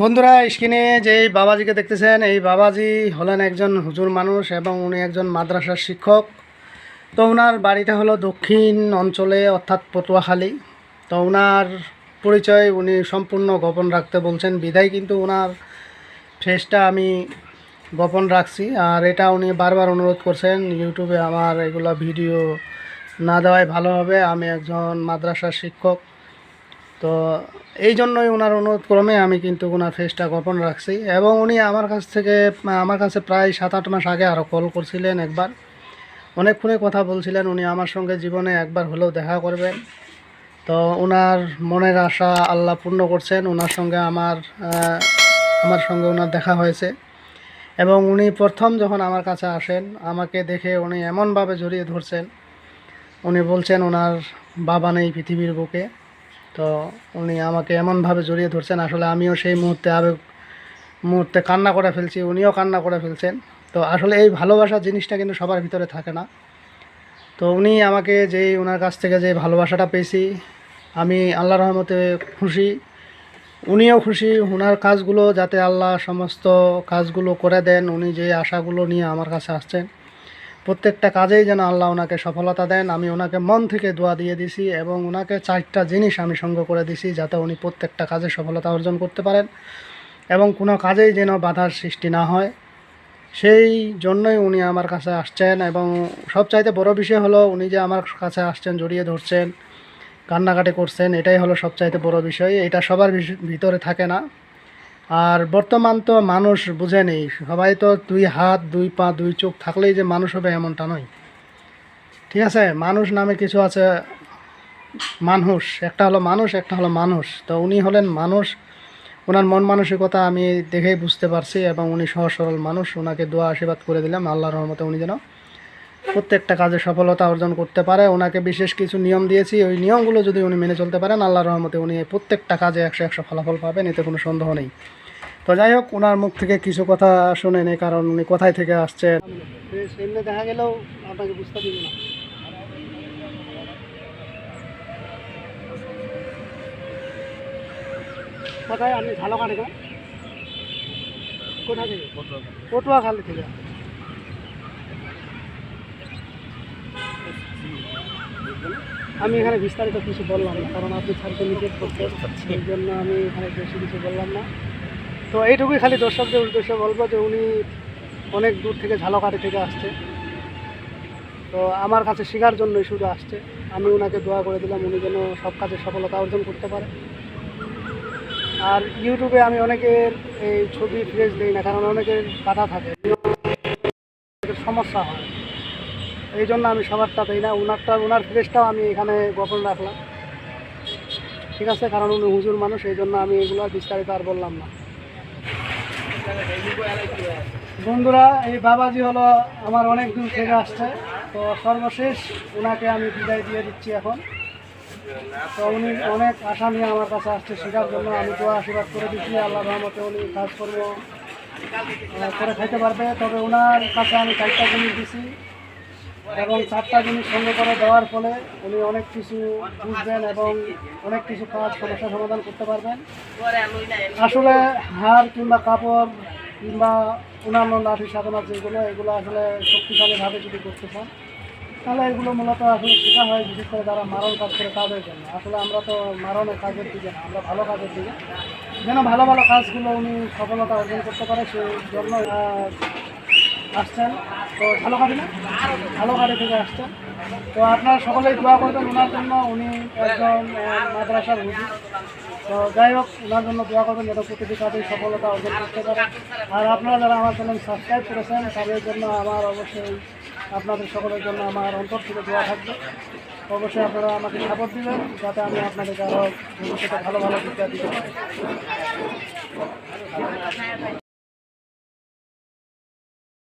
বন্ধুরা, স্ক্রিনে যে এই বাবাজিকে দেখতেছেন, এই বাবাজি হলেন একজন হুজুর মানুষ এবং উনি একজন মাদ্রাসার শিক্ষক। তো ওনার বাড়িটা হলো দক্ষিণ অঞ্চলে, অর্থাৎ পটুয়াখালী। তো ওনার পরিচয় উনি সম্পূর্ণ গোপন রাখতে বলছেন, বিদায় কিন্তু ওনার ফেসটা আমি গোপন রাখছি। আর এটা উনি বারবার অনুরোধ করছেন, ইউটিউবে আমার এগুলো ভিডিও না দেওয়াই ভালো হবে। আমি একজন মাদ্রাসার শিক্ষক। তো এই জন্যই ওনার অনুরোধ ক্রমে আমি কিন্তু ওনার ফেসটা গোপন রাখছি এবং উনি আমার কাছ থেকে, আমার কাছে প্রায় সাত আট মাস আগে আরও কল করছিলেন একবার। অনেকক্ষণে কথা বলছিলেন, উনি আমার সঙ্গে জীবনে একবার হলেও দেখা করবেন। তো ওনার মনের আশা আল্লাহ পূর্ণ করছেন, ওনার সঙ্গে আমার আমার সঙ্গে ওনার দেখা হয়েছে। এবং উনি প্রথম যখন আমার কাছে আসেন, আমাকে দেখে উনি এমনভাবে জড়িয়ে ধরছেন। উনি বলছেন, ওনার বাবা নেই পৃথিবীর বুকে। তো উনি আমাকে এমনভাবে জড়িয়ে ধরছেন, আসলে আমিও সেই মুহূর্তে আবেগ মুহূর্তে কান্না করে ফেলছি, উনিও কান্না করে ফেলছেন। তো আসলে এই ভালোবাসা জিনিসটা কিন্তু সবার ভিতরে থাকে না। তো উনি আমাকে যেই ওনার কাছ থেকে যে ভালোবাসাটা পেয়েছি, আমি আল্লাহ রহমতে খুশি। উনিও খুশি ওনার কাজগুলো যাতে আল্লাহ সমস্ত কাজগুলো করে দেন, উনি যে আশাগুলো নিয়ে আমার কাছে আসছেন। প্রত্যেকটা কাজেই যেন আল্লাহ ওনাকে সফলতা দেন, আমি ওনাকে মন থেকে দোয়া দিয়ে দিছি এবং ওনাকে চারটা জিনিস আমি সঙ্গ করে দিছি যাতে উনি প্রত্যেকটা কাজে সফলতা অর্জন করতে পারেন এবং কোনো কাজেই যেন বাধার সৃষ্টি না হয়। সেই জন্যই উনি আমার কাছে আসছেন এবং সবচাইতে বড় বিষয় হলো উনি যে আমার কাছে আসছেন, জড়িয়ে ধরছেন, কান্নাকাটি করছেন, এটাই হলো সবচাইতে বড় বিষয়। এটা সবার ভিতরে থাকে না। আর বর্তমান তো মানুষ বুঝে নেই। সবাই তো দুই হাত, দুই পা, দুই চোখ থাকলেই যে মানুষ হবে এমনটা নয়। ঠিক আছে? মানুষ নামে কিছু আছে, মানুষ। একটা হলো মানুষ, একটা হলো মানুষ। তো উনি হলেন মানুষ। ওনার মন মানসিকতা আমি দেখেই বুঝতে পারছি এবং উনি সহজ সরল মানুষ। ওনাকে দোয়া আশীর্বাদ করে দিলাম, আল্লাহর রহমতে উনি যেন প্রত্যেকটা কাজে সফলতা অর্জন করতে পারে। ওনাকে বিশেষ কিছু নিয়ম দিয়েছি। ওই নিয়মগুলো যদি উনি মেনে চলতে পারেন, আল্লাহর রহমতে উনি প্রত্যেকটা কাজে একশো একশো ফলাফল পাবেন, এতে কোনো সন্দেহ নেই। তো যাই হোক ওনার মুখ থেকে কিছু কথা শুনেন কারণ উনি কোথায় থেকে আসছেন? সামনে দেখা গেলেও আপনাকে বুঝতে দিব না। কোথায়? আপনি ঝালকাঠি না? কোথা থেকে? পটুয়াখালী থেকে। আমি এখানে বিস্তারিত কিছু বললাম না, কারণ আপনি ছাড়তে করছেন। সেই জন্য আমি এখানে বেশি কিছু বললাম না। তো এইটুকুই খালি দর্শকদের উদ্দেশ্যে বলব যে উনি অনেক দূর থেকে ঝালকাঠি থেকে আসছে। তো আমার কাছে শেখার জন্যই শুধু আসছে। আমি ওনাকে দোয়া করে দিলাম উনি যেন সব কাজে সফলতা অর্জন করতে পারে। আর ইউটিউবে আমি অনেকের এই ছবি ফ্রেশ দিই না, কারণ অনেকের বাধা থাকে। সমস্যা হয়। এই জন্য আমি সবারটা দিই না। ওনারটা ওনার ফ্রেশটাও আমি এখানে গোপন রাখলাম। ঠিক আছে? কারণ উনি হুজুর মানুষ, এই জন্য আমি এগুলো বিস্তারিত আর বললাম না। বন্ধুরা, এই বাবাজি হলো আমার অনেক দূর থেকে আসছে। তো সর্বশেষ ওনাকে আমি বিদায় দিয়ে দিচ্ছি এখন। তো উনি অনেক আশা নিয়ে আমার কাছে আসছে শেখার জন্য আমি তো আশীর্বাদ করে দিচ্ছি। আল্লাহ রহমতে উনি কাজকর্ম করে খাইতে পারবে। তবে ওনার কাছে আমি চারটা জিনিস দিছি। এবং চারটা জিনিস সঙ্গে করে দেওয়ার ফলে উনি অনেক কিছু বুঝবেন এবং অনেক কিছু কাজ সমস্যা সমাধান করতে পারবেন। আসলে হার কিংবা কাপড় কিংবা অন্যান্য লাঠি সাধনা যেগুলো, এগুলো আসলে শক্তিশালীভাবে যদি করতে চান, তাহলে এগুলো মূলত আসলে শেখা হয় বিশেষ করে যারা মারণ কাজ করে তাদের জন্য। আসলে আমরা তো মারণের কাজের দিকে না, আমরা ভালো কাজের দিকে। যেন ভালো ভালো কাজগুলো উনি সফলতা অর্জন করতে পারে, সেই জন্য আসছেন। তো ভালো ঝালকাঠি না? ঝালকাঠি থেকে আসছেন। তো আপনারা সকলেই দোয়া করবেন, ওনার জন্য উনি একজন মাদ্রাসার হুজুর। তো যাই হোক, ওনার জন্য দোয়া করবেন যেন প্রতিটি কাজেই সফলতা অর্জন করতে পারে। আর আপনারা যারা আমার চ্যানেল সাবস্ক্রাইব করেছেন, তাদের জন্য আমার অবশ্যই আপনাদের সকলের জন্য আমার অন্তর থেকে দোয়া থাকবে। অবশ্যই আপনারা আমাকে সাপোর্ট দিবেন, যাতে আমি আপনাদেরকে আরও ভবিষ্যতে ভালো ভালো বিদ্যা দিতে পারি।